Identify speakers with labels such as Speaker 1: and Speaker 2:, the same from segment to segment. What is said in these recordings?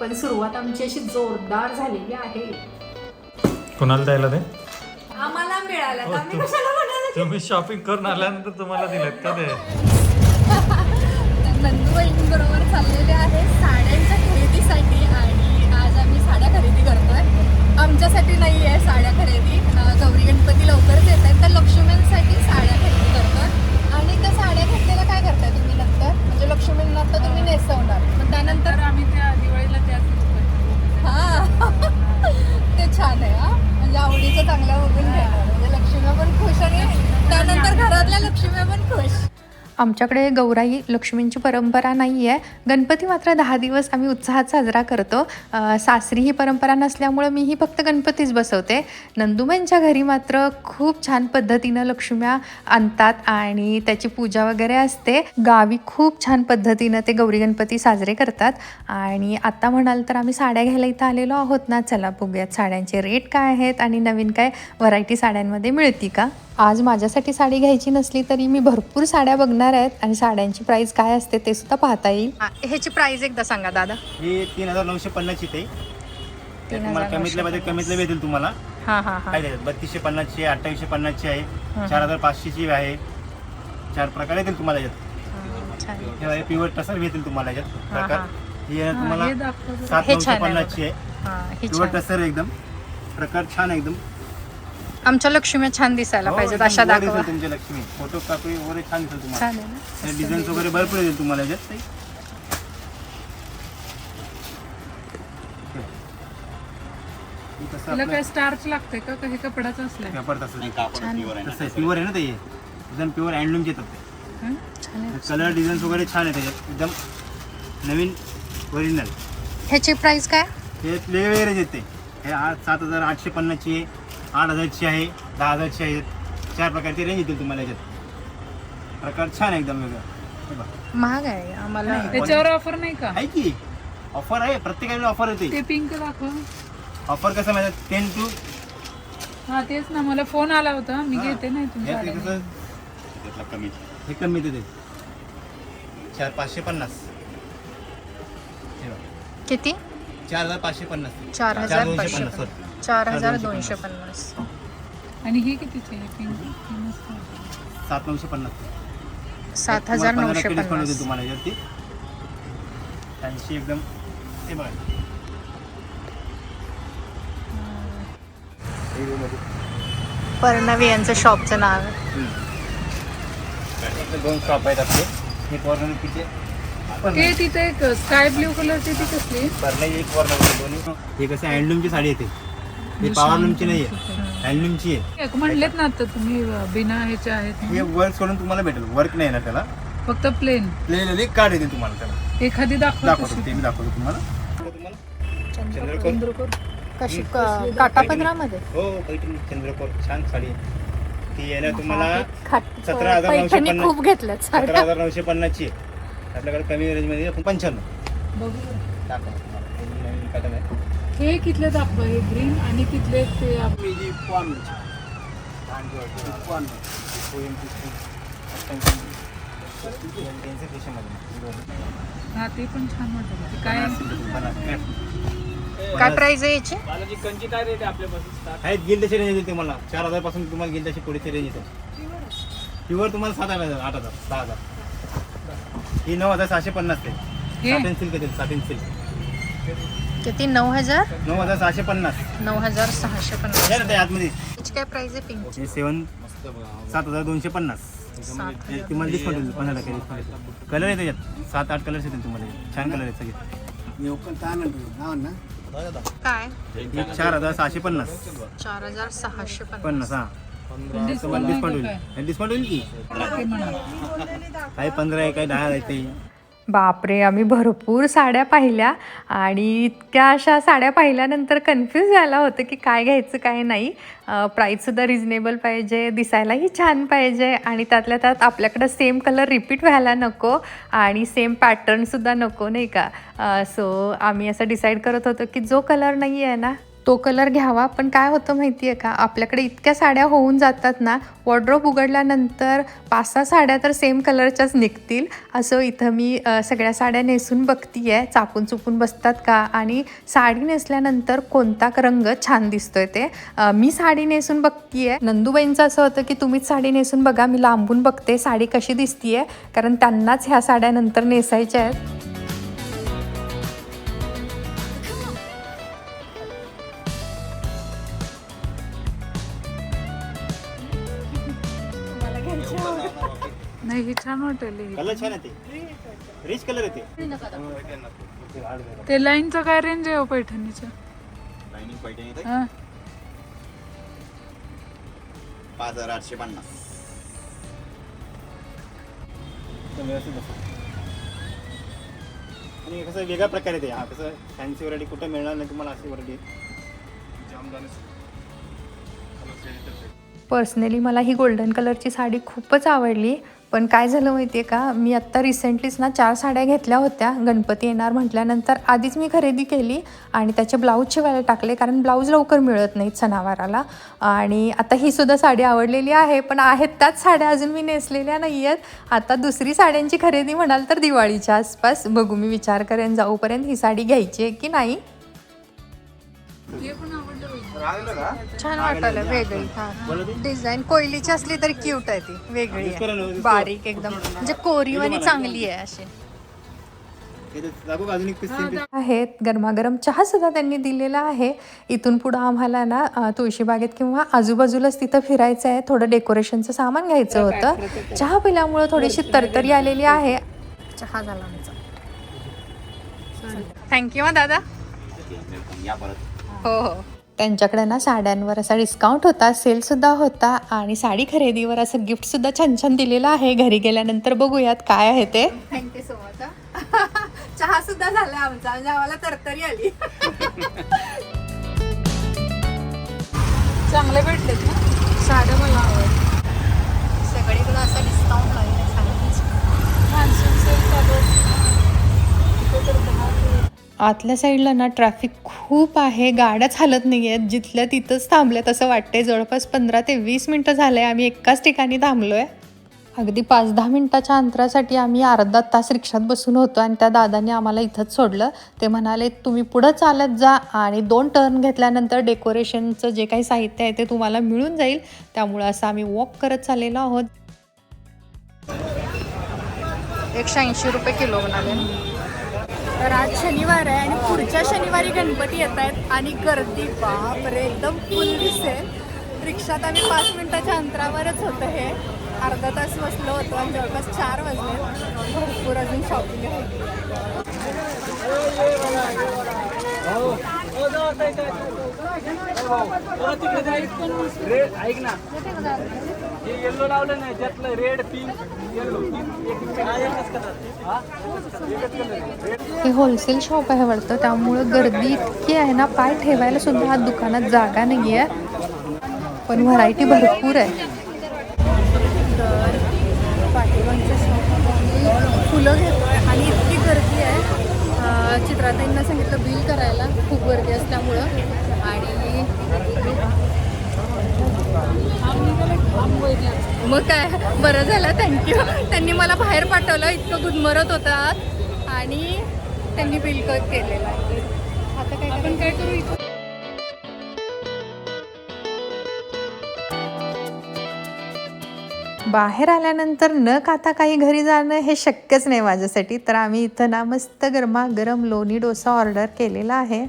Speaker 1: पण सुरुवात आमची अशी जोरदार झालेली आहे.
Speaker 2: कुणाला द्यायला ते?
Speaker 1: आम्हाला मिळालं.
Speaker 2: हो,
Speaker 1: तर आम्ही
Speaker 2: तू-
Speaker 1: कशाला म्हणायला
Speaker 2: तुम्ही शॉपिंग करून आल्यानंतर तुम्हाला दिलेत का ते?
Speaker 3: नंदुबाईंबरोबर चाललेले आहे साड्यांच्या खरेदीसाठी आणि आज आम्ही साड्या खरेदी करतोय. आमच्यासाठी नाही आहे साड्या खरेदी. गौरी गणपती लवकरच येत आहेत तर लक्ष्मींसाठी साड्या खरेदी करतोय. आणि त्या साड्या घेतलेल्या काय करताय तुम्ही नंतर? म्हणजे लक्ष्मींना तर तुम्ही नेसवणार पण त्यानंतर
Speaker 4: आम्ही त्या दिवाळीला त्याच
Speaker 3: हा ते छान आहे हा म्हणजे आवडीचं चांगलं बघून घेणार म्हणजे लक्ष्मी पण खुश आणि त्यानंतर घरातल्या लक्ष्मी पण खुश
Speaker 5: आमच्याकडे गौराई लक्ष्मींची परंपरा नाही आहे गणपती मात्र दहा दिवस आम्ही उत्साहात साजरा करतो. सासरी ही परंपरा नसल्यामुळं मीही फक्त गणपतीच बसवते. नंदुबाईंच्या घरी मात्र खूप छान पद्धतीनं लक्ष्म्या आणतात आणि त्याची पूजा वगैरे असते. गावी खूप छान पद्धतीनं ते गौरी गणपती साजरे करतात. आणि आता म्हणाल तर आम्ही साड्या घ्यायला इथं आलेलो आहोत ना. चला बघूयात साड्यांचे रेट काय आहेत आणि नवीन काय व्हरायटी साड्यांमध्ये मिळती का? आज माझ्यासाठी साडी घ्यायची नसली तरी मी भरपूर साड्या बघणार आहेत आणि साड्यांची प्राइस काय असते ते सुद्धा पाहता येईल. ह्याची प्राइस एकदा सांगा दादा.
Speaker 6: ही तीन हजार नऊशे पन्नासची ते
Speaker 5: तीन
Speaker 6: तुम्हाला
Speaker 5: हजार
Speaker 6: कमीतल्या मध्ये कमीतल्या भेटेल तुम्हाला.
Speaker 5: हां हां हां.
Speaker 6: काय द्यायचं बत्तीसशे पन्नासची आहे अठ्ठावीसशे पन्नासची आहे चार हजार पाचशेची आहे. चार प्रकार येतील तुम्हाला याच्यात.
Speaker 5: छान.
Speaker 6: हे प्युअर टसर भेटेल तुम्हाला याच्यात.
Speaker 5: हा,
Speaker 6: प्रकार. ही. तुम्हाला सात
Speaker 5: हे
Speaker 6: नऊशे
Speaker 5: छान आहे
Speaker 6: पन्नासची आहे.
Speaker 5: हां हे
Speaker 6: प्युअर
Speaker 5: छान
Speaker 6: टसर एकदम. प्रकार छान एकदम.
Speaker 5: आमच्या लक्ष्म्या छान दिसायला
Speaker 6: हो,
Speaker 5: पाहिजेत
Speaker 6: एकदम
Speaker 5: अशा दाखवा.
Speaker 6: दिसेल तुमची लक्ष्मी. फोटो कॉपी वगैरे छान दिसेल तुम्हाला.
Speaker 5: छान आहे ना?
Speaker 6: डिझाईन्स वगैरे भरपूर येतील तुम्हाला याच्यात हे कसं
Speaker 4: तिला
Speaker 6: आपलं
Speaker 4: काय स्टार्च लागते का? काही कपडाचं असलंय?
Speaker 6: पेपर तसं तसं आहे. प्युअर आहे ना. ते? एकदम प्युअर हँडलूमचे येतात ते.
Speaker 4: हं?
Speaker 5: छान आहे.
Speaker 6: कलर डिझाईन्स वगैरे छान आहे त्याच्यात. एकदम नवीन ओरिजिनल
Speaker 5: ह्याची प्राइस काय?
Speaker 6: हे वेगवेगळे येते हे आठ सात हजार आठशे पन्नासची आहे. आठ हजारची आहे दहा हजारची आहे. चार प्रकारची रेंज येतील तुम्हाला याच्यात. प्रकार छान आहे एकदम वेगळं. हे बघा.
Speaker 5: महाग आहे आम्हाला
Speaker 4: त्याच्यावर ऑफर नाही का?
Speaker 6: आहे की. ऑफर आहे प्रत्येकाला ऑफर येते.
Speaker 4: ते पिंक दाखव.
Speaker 6: ऑफर कसं माहिती? टेन टू
Speaker 4: हा तेच ना मला फोन आला होता. मी घेते नाही तुमच्या
Speaker 6: हे कसं? हे कमी येते ते. चार पाचशे पन्नास. हे बघा.
Speaker 5: किती?
Speaker 6: चार हजार पाचशे पन्नास.
Speaker 5: चार हजार पाचशे.
Speaker 6: पन्नास.
Speaker 5: चार हजार
Speaker 6: दोनशे
Speaker 5: पन्नास.
Speaker 4: आणि ही कितीची आहे? पिंक
Speaker 6: सात. नऊशे पन्नास.
Speaker 5: सात हजार
Speaker 6: तुम्हाला
Speaker 5: नऊशे
Speaker 6: पंधरा टक्के discount
Speaker 5: पन्नास.
Speaker 6: होते तुम्हाला याच्यावरती ऐंशी एकदम हे बघा.
Speaker 5: परणावी यांचं शॉपचं नाव आहे.
Speaker 6: आपले दोन शॉप आहेत आपले. हे पौर्णिमेचे
Speaker 4: ते तिथे एक स्काय ब्ल्यू कलरची ती कसली?
Speaker 6: परणाई एक पौर्णिमे दोन्ही. हे कसं हँडलूमची साडी येते. हे पॉवरलूमची नाही आहे हँडलूमची आहे.
Speaker 4: एक म्हणलेत ना आता तुम्ही बिना ह्याच्या आहेत
Speaker 6: हे वर्क करून तुम्हाला भेटेल. वर्क नाही ना त्याला.
Speaker 4: फक्त प्लेन
Speaker 6: प्लेन कार्ड येते तुम्हाला त्याला.
Speaker 4: एखादी दाखव
Speaker 6: दाखवतो ते मी दाखवतो तुम्हाला. तुम्हाला चंद्रकोर.
Speaker 5: कशी
Speaker 6: हो पैठणी. चंद्रकोर. छान साडी आहे. ती येणार तुम्हाला
Speaker 5: खाट-
Speaker 6: सतरा हजार नऊशे
Speaker 5: पैठणी
Speaker 6: पन्नास.
Speaker 5: खूप घेतल्यात
Speaker 6: सतरा हजार नऊशे पन्नासची आहे. आपल्याकडे कमी रेंजमध्ये पंच्याण्णव.
Speaker 4: बघू.
Speaker 6: दाखवा तुम्हाला. हे नवीन pattern आहे
Speaker 4: हे कितले दाखव हे ग्रीन आणि तिथले ते आप- हा ते पण छान वाटत. काय
Speaker 5: काय प्राइस आहे याची?
Speaker 6: आहेत गिल्डची रेंज येते तुम्हाला. चार हजारपासून तुम्हाला गिल्डची पुढेची रेंज येते प्युअर तुम्हाला सात हजार आठ हजार दहा हजार. ही नऊ हजार सहाशे पन्नास ते
Speaker 4: हे?
Speaker 6: साटिन सिल्क येतील साटिन सिल्क
Speaker 5: किती नऊ हजार.
Speaker 6: नऊ हजार सहाशे पन्नास.
Speaker 5: नऊ हजार सहाशे पन्नास.
Speaker 6: ते आतमध्ये.
Speaker 5: याची काय प्राइस आहे पिंक
Speaker 6: हे सेवन सात हजार दोनशे पन्नास.
Speaker 5: सात
Speaker 6: हे तुम्हाला डिस्काउंट येईल पंधरा टक्के कलर आहे. त्याच्यात. सात आठ कलर्स येतील तुम्हाला. छान कलर आहेत सगळे.
Speaker 5: काय?
Speaker 6: हे चार हजार सहाशे पन्नास.
Speaker 5: चार हजार सहाशे पन्नास.
Speaker 6: पन्नास हा. तुम्हाला डिस्काउंट होईल. डिस्काउंट होईल की? काही पंधरा आहे काही दहा आहे ते.
Speaker 5: बापरे आम्ही भरपूर साड्या पाहिल्या आणि इतक्या अशा साड्या पाहिल्यानंतर कन्फ्यूज झाला होतं की काय घ्यायचं काय नाही. प्राईससुद्धा रिजनेबल पाहिजे दिसायलाही छान पाहिजे आणि त्यातल्या त्यात आपल्याकडं सेम कलर रिपीट व्हायला नको आणि सेम पॅटर्नसुद्धा नको नाही का? सो आम्ही असं डिसाईड करत होतो की जो कलर नाही आहे ना तो कलर घ्यावा. पण काय होतं माहिती आहे का? आपल्याकडे इतक्या साड्या होऊन जातात ना वॉर्ड्रोब उघडल्यानंतर पाच सहा साड्या तर सेम कलरच्याच निघतील. असं इथं मी सगळ्या साड्या नेसून बघती आहे चापून चुपून बसतात का? आणि साडी नेसल्यानंतर कोणता रंग छान दिसतोय ते. मी साडी नेसून बघतीये. नंदूबाईंचं असं होतं की तुम्हीच साडी नेसून बघा. मी लांबून बघते साडी कशी दिसतीये. कारण त्यांनाच ह्या साड्या नंतर नेसायच्या आहेत.
Speaker 4: छान वाटेल हे.
Speaker 6: कलर छान आहे ते. रिच कलर आहे ते.
Speaker 4: ते लाईनचं काय रेंज आहे हो पैठणीचं?
Speaker 7: पैठणी येते
Speaker 4: हा.
Speaker 7: पाच हजार आठशे पन्नास.
Speaker 6: एकदम व्यवस्थित बसतो. आणि कसं वेगळा प्रकार ते. हा कसं फॅन्सी व्हरायटी कुठं मिळणार नाही तुम्हाला अशी व्हरायटी
Speaker 5: पर्सनली मला ही गोल्डन कलरची साडी खूपच आवडली. पण काय झालं माहिती आहे का? मी आत्ता रिसेंटलीच ना चार साड्या घेतल्या होत्या. गणपती येणार म्हटल्यानंतर आधीच मी खरेदी केली आणि त्याचे ब्लाऊज शिवायला टाकले कारण ब्लाऊज लवकर मिळत नाहीत सणावाराला. आणि आता ही सुद्धा साडी आवडलेली आहे पण आहेत त्याच साड्या अजून मी नेसलेल्या नाही आहेत आता दुसरी साड्यांची खरेदी म्हणाल तर दिवाळीच्या आसपास. बघू मी विचार करेन जाऊपर्यंत ही साडी घ्यायची आहे की नाही. छान वाटायला वेगळी. डिझाईन कोयलीची असली तरी क्यूट आहे ती वेगळी आहे. बारीक एकदम. म्हणजे कोरीव आणि चांगली आहे अशी. आहेत गरमागरम चहा सुद्धा त्यांनी दिलेला आहे. इथून पुढं आम्हाला ना तुळशीबागेत किंवा आजूबाजूलाच तिथं फिरायचं आहे. थोडं डेकोरेशनचं सामान घ्यायचं होतं. चहा पिल्यामुळं थोडीशी तरतरी आलेली आहे. चहा झाला आमचा. थँक्यू दादा. हो हो. त्यांच्याकडे ना साड्यांवर असा डिस्काउंट होता सेलसुद्धा होता आणि साडी खरेदीवर असं गिफ्टसुद्धा छान छान दिलेलं आहे. घरी गेल्यानंतर बघूयात काय आहे ते.
Speaker 1: थँक्यू सो मच चहा सुद्धा झाला आमचा म्हणजे आम्हाला तरतरी आली.
Speaker 4: चांगले भेटलेत ना? साड्या मला आवडल्या.
Speaker 5: सगळीकडे असा डिस्काउंट आहे
Speaker 4: मान्सून सेल चालू
Speaker 5: आतल्या साईडला ना ट्रॅफिक खूप आहे. गाड्याच हालत नाही आहेत जिथल्या तिथंच थांबल्यात असं वाटतंय. जवळपास पंधरा ते वीस मिनटं झाले आम्ही एकाच ठिकाणी थांबलो आहे अगदी पाच दहा मिनटाच्या अंतरासाठी आम्ही अर्धा तास रिक्षात बसून होतो आणि त्या दादाने आम्हाला इथंच सोडलं. ते म्हणाले तुम्ही पुढं चालत जा आणि दोन टर्न घेतल्यानंतर डेकोरेशनचं जे काही साहित्य आहे ते तुम्हाला मिळून जाईल. त्यामुळं असं आम्ही वॉक करत चाललेलो आहोत. एकशे ऐंशी रुपये किलो म्हणाले.
Speaker 3: तर आज शनिवार आहे आणि पुढच्या शनिवारी गणपती येत आहेत आणि गर्दी बापरे एकदम फुल दिसेल रिक्षात आम्ही पाच मिनिटाच्या अंतरावरच होतं हे अर्धा तास बसलो होतो आणि जवळपास चार वाजले भरपूर अजून शॉपिंग आहे
Speaker 5: हे हे होलसेल शॉप आहे वाटतं. त्यामुळं गर्दी इतकी आहे ना पाय ठेवायला सुद्धा दुकानात जागा नाही आहे पण व्हरायटी भरपूर आहे.
Speaker 3: तर फुलं घेतोय आणि इतकी गर्दी आहे. चित्राताईंना सांगितलं बिल करायला खूप गर्दी असल्यामुळं. आणि मग काय? बरं झालं थँक्यू त्यांनी मला बाहेर पाठवलं इतकं गुदमरत होतं. आणि त्यांनी बिल क केलेलं आहे. आता काय आपण काय करू इथं?
Speaker 5: बाहेर आल्यानंतर न खाता काही घरी जाणं हे शक्यच नाही माझ्यासाठी. तर आम्ही इथं ना मस्त गरमागरम लोणी डोसा ऑर्डर केलेला आहे.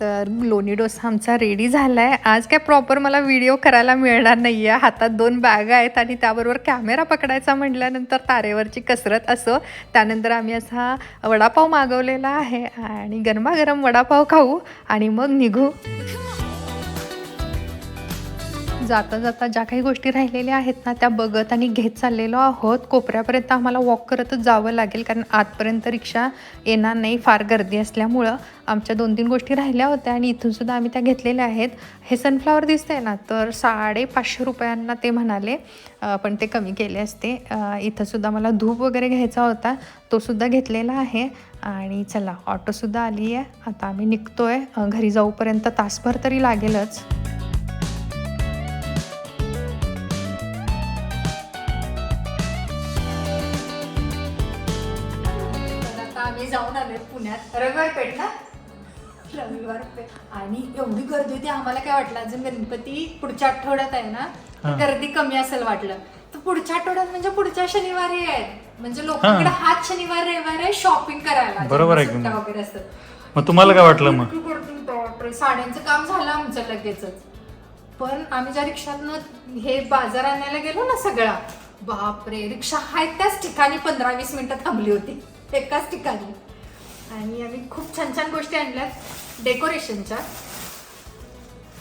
Speaker 5: तर लोणी डोसा आमचा रेडी झाला आहे आज काय प्रॉपर मला व्हिडिओ करायला मिळणार नाही आहे हातात दोन बॅग आहेत आणि त्याबरोबर कॅमेरा पकडायचा म्हटल्यानंतर तारेवरची कसरत असो त्यानंतर आम्ही असा वडापाव मागवलेला आहे. आणि गरमागरम वडापाव खाऊ आणि मग निघू. जाता जाता ज्या काही गोष्टी राहिलेल्या आहेत ना त्या बघत आणि घेत चाललेलो आहोत. कोपऱ्यापर्यंत आम्हाला वॉक करतच जावं लागेल कारण आतपर्यंत रिक्षा येणार नाही. फार गर्दी असल्यामुळं आमच्या दोन तीन गोष्टी राहिल्या होत्या आणि इथून सुद्धा आम्ही त्या घेतलेल्या आहेत. हे सनफ्लावर दिसतंय ना तर साडेपाचशे रुपयांना ते म्हणाले पण ते कमी केले असते. इथंसुद्धा मला धूप वगैरे घ्यायचा होता तोसुद्धा घेतलेला आहे. आणि चला ऑटोसुद्धा आली आहे आता आम्ही निघतो आहे घरी जाऊपर्यंत तासभर तरी लागेलच.
Speaker 3: आम्ही जाऊन आलोय पुण्यात. रविवार पेठ ना? रविवार पेठ आणि एवढी गर्दी होती आम्हाला काय वाटलं अजून गणपती पुढच्या आठवड्यात आहे ना तर. गर्दी कमी असेल वाटलं. तर पुढच्या आठवड्यात म्हणजे पुढच्या शनिवारी आहे. म्हणजे. लोकांकडे हाच शनिवार रविवार आहे शॉपिंग करायला.
Speaker 2: बरोबर आहे
Speaker 3: सुट्ट्या. वगैरे असतात.
Speaker 2: मग तुम्हाला काय वाटलं मग?
Speaker 3: बापरे, साड्यांचं काम झालं आमचं लगेचच. पण आम्ही ज्या रिक्षातनं हे बाजार आणायला गेलो ना सगळा बापरे रिक्षा आहे त्याच ठिकाणी पंधरा वीस मिनिटं थांबली होती. एकाच ठिकाणी. आणि आम्ही खूप छान छान गोष्टी आणल्यात. डेकोरेशनच्या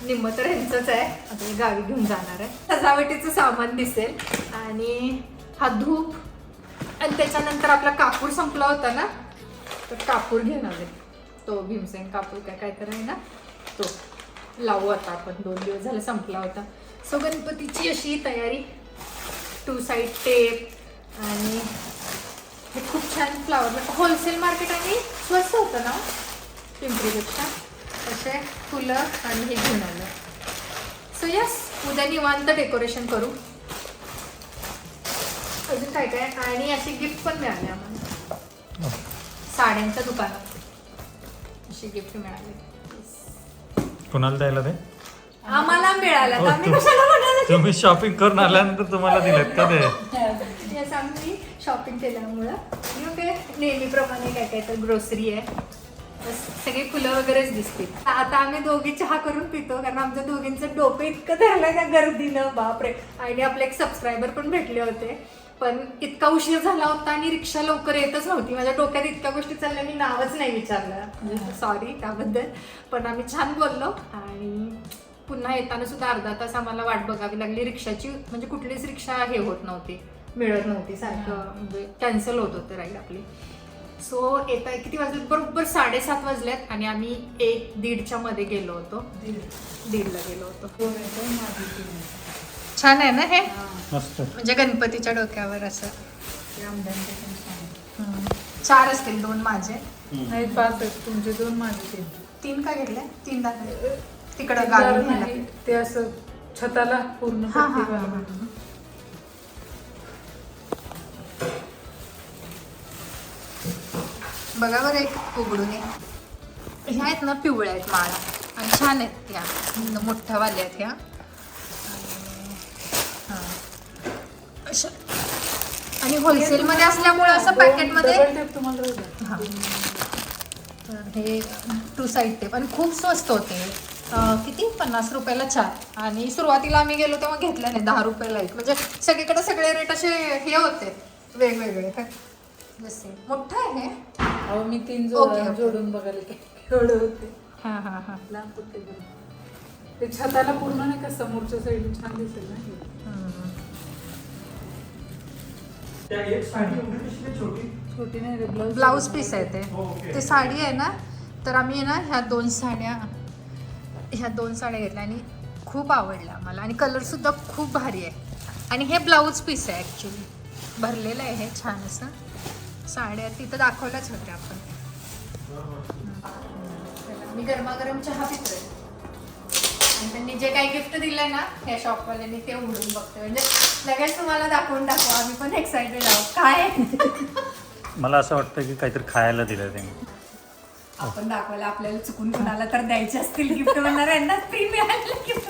Speaker 3: निम्म तर ह्यांचंच आहे. आता गावी घेऊन जाणार आहे. सजावटीचं सामान दिसेल. आणि हा धूप. आणि त्याच्यानंतर आपला कापूर संपला होता ना? तर कापूर घेणार आहे. तो भीमसेन कापूर काय काय तर आहे ना? तो लावू आता आपण. दोन दिवस झाले संपला होता. सो गणपतीची अशी तयारी. टू साईड टेप आणि हे खूप छान फ्लावर होलसेल मार्केट आणि स्वस्त होतं ना पिंपरीपेक्षा. असे फुलं आणि हे घेऊन आलं. सो यस उद्या निवांत डेकोरेशन करू. अजून काय काय? आणि अशी गिफ्ट पण मिळाली आम्हाला. साड्यांच्या दुकानात. अशी गिफ्ट मिळाली.
Speaker 2: कुणाला द्यायला ते?
Speaker 3: आम्हाला मिळालं
Speaker 2: हो, तुम्ही शॉपिंग करून आल्यानंतर तुम्हाला दिलेत का ते?
Speaker 3: शॉपिंग केल्यामुळं. आणि मग काय नेहमीप्रमाणे काय काय तर ग्रोसरी आहे. बस सगळी फुलं वगैरेच दिसतील. आता आम्ही दोघी चहा करून पितो कारण आमच्या दोघींचं डोकं इतकं धरलं त्या गर्दीनं बापरे. आणि आपले एक सबस्क्रायबर पण भेटले होते. पण इतका उशीर झाला होता आणि रिक्षा लवकर येतच नव्हती. माझ्या डोक्यात इतक्या गोष्टी चालल्या मी नावच नाही विचारलं. म्हणजे सॉरी त्याबद्दल. पण आम्ही छान बोललो आणि पुन्हा येताना सुद्धा अर्धा तास आम्हाला वाट बघावी लागली. रिक्षाची म्हणजे कुठलीच रिक्षा हे होत नव्हती. मिळत नव्हती सारखं म्हणजे कॅन्सल होत होतं राईड आपली. सो येता किती वाजले? बरोबर साडेसात वाजल्यात आणि आम्ही एक दीडच्या मध्ये गेलो होतो. दीडला गेलो होतो. छान आहे ना हे?
Speaker 2: मस्त.
Speaker 3: म्हणजे गणपतीच्या डोक्यावर असं. चार असतील दोन माझे.
Speaker 4: नाही पाच आहेत. तुमचे दोन माझे तीन.
Speaker 3: तीन का घेतले? तीन दाखले तिकडं
Speaker 4: तीन
Speaker 3: गाडी
Speaker 4: ते असं छताला पूर्ण
Speaker 3: बघा बरं एक उघडून. ह्या आहेत ना पिवळ्या आहेत माळा. आणि छान आहेत त्या. मोठ्या वाल्या आहेत ह्या. आणि- हां. अशा. आणि होलसेलमध्ये असल्यामुळे असं पॅकेटमध्ये. हा. तर हे टू साईड टेप आणि खूप स्वस्त होते. किती? पन्नास रुपयाला चार. आणि सुरुवातीला आम्ही गेलो तेव्हा घेतल्या नाही. दहा रुपयाला एक. म्हणजे सगळीकडे सगळे रेट असे हे होते. वेगवेगळे. काय जसे. मोठं आहे हे.
Speaker 4: अहो मी तीन
Speaker 3: ओके.
Speaker 4: जोडून बघायला गेले. एवढे होते.
Speaker 3: हां हां हां.
Speaker 4: लांब होते. ते छताला पूर्ण नाही का समोरच्या साईड छान दिसेल ना हे. छोटी? नाही रे ब्लाऊज
Speaker 3: ब्लाऊज पीस आहे ते. ते साडी आहे ना तर आम्ही ना ह्या दोन साड्या ह्या दोन साड्या घेतल्या आणि खूप आवडल्या मला. आणि कलरसुद्धा खूप भारी आहे. आणि हे ब्लाऊज पीस आहे ॲक्च्युली भरलेलं आहे हे छान असं. साड्या तिथं दाखवल्याच होत्या आपण. चला, मी गरमागरम चहा पितोय. आणि त्यांनी जे काही गिफ्ट दिलंय ना या शॉपवाल्यांनी ते उघडून बघतोय. म्हणजे लगेच तुम्हाला दाखवून दाखवू आम्ही पण एक्साइटेड आहोत. काय?
Speaker 2: मला असं वाटतं की काहीतरी खायला दिलं ते
Speaker 3: आपण दाखवायला आपल्याला चुकून कुणाला तर द्यायचे असतील गिफ्ट म्हणणार यांना फ्री मिळालेलं गिफ्ट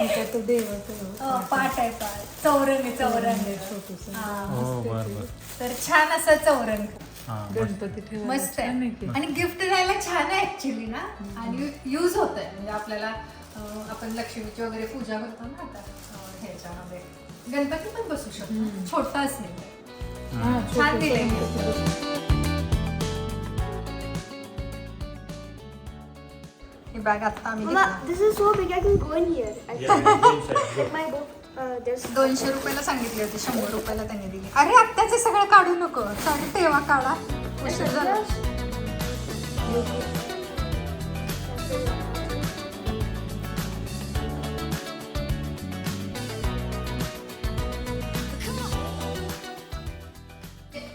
Speaker 4: ते देवाचं आहे.
Speaker 3: पाठ आहे पाठ. चौरंग आहे चौरंग
Speaker 4: छोटंसं.
Speaker 3: हा.
Speaker 2: हो. बरं बरं.
Speaker 3: तर छान असं चौरंग.
Speaker 2: हां
Speaker 4: गणपती
Speaker 3: मस्त.
Speaker 4: आहे.
Speaker 3: आणि गिफ्ट द्यायला छान आहे ऍक्च्युली ना. आणि यूज होत आहे. म्हणजे आपल्याला आपण लक्ष्मीची वगैरे पूजा करतो ना आता ह्याच्यामध्ये. गणपती पण बसू शकतो. छोटा असेल
Speaker 4: हा,
Speaker 3: छान दिलंय. बॅग आता आम्ही
Speaker 8: Mama, this is so big I can go in here. I like my book. Uh, there's
Speaker 3: दोनशे रुपयाला सांगितली होती शंभर रुपयाला त्यांनी दिली. अरे आत्ताचे सगळं काढू नको. सॉरी तेव्हा काढा. उशीर झाला.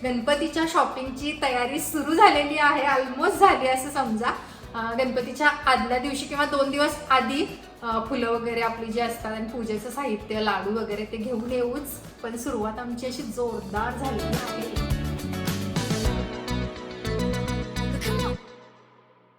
Speaker 3: गणपतीच्या शॉपिंगची तयारी सुरू झालेली आहे ऑलमोस्ट झाली असं समजा. गणपतीच्या आदल्या दिवशी किंवा दोन दिवस आधी फुलं वगैरे आपली जी असतात आणि पूजेचं साहित्य लाडू वगैरे ते घेऊन येऊच. पण सुरुवात आमची अशी जोरदार झालेली आहे